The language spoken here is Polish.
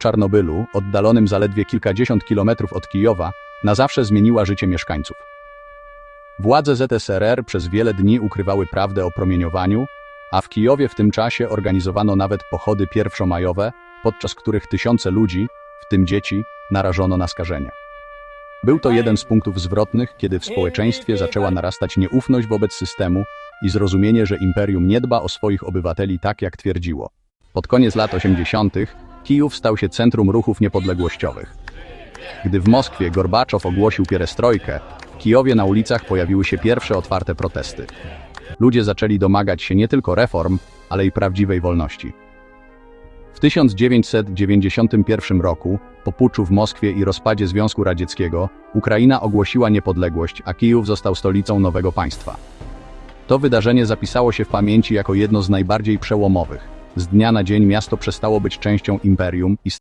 Czarnobylu, oddalonym zaledwie kilkadziesiąt kilometrów od Kijowa, na zawsze zmieniła życie mieszkańców. Władze ZSRR przez wiele dni ukrywały prawdę o promieniowaniu, a w Kijowie w tym czasie organizowano nawet pochody pierwszomajowe, podczas których tysiące ludzi, w tym dzieci, narażono na skażenie. Był to jeden z punktów zwrotnych, kiedy w społeczeństwie zaczęła narastać nieufność wobec systemu i zrozumienie, że imperium nie dba o swoich obywateli tak, jak twierdziło. Pod koniec lat 80. Kijów stał się centrum ruchów niepodległościowych. Gdy w Moskwie Gorbaczow ogłosił pierestrojkę, w Kijowie na ulicach pojawiły się pierwsze otwarte protesty. Ludzie zaczęli domagać się nie tylko reform, ale i prawdziwej wolności. W 1991 roku, po puczu w Moskwie i rozpadzie Związku Radzieckiego, Ukraina ogłosiła niepodległość, a Kijów został stolicą nowego państwa. To wydarzenie zapisało się w pamięci jako jedno z najbardziej przełomowych. Z dnia na dzień miasto przestało być częścią imperium i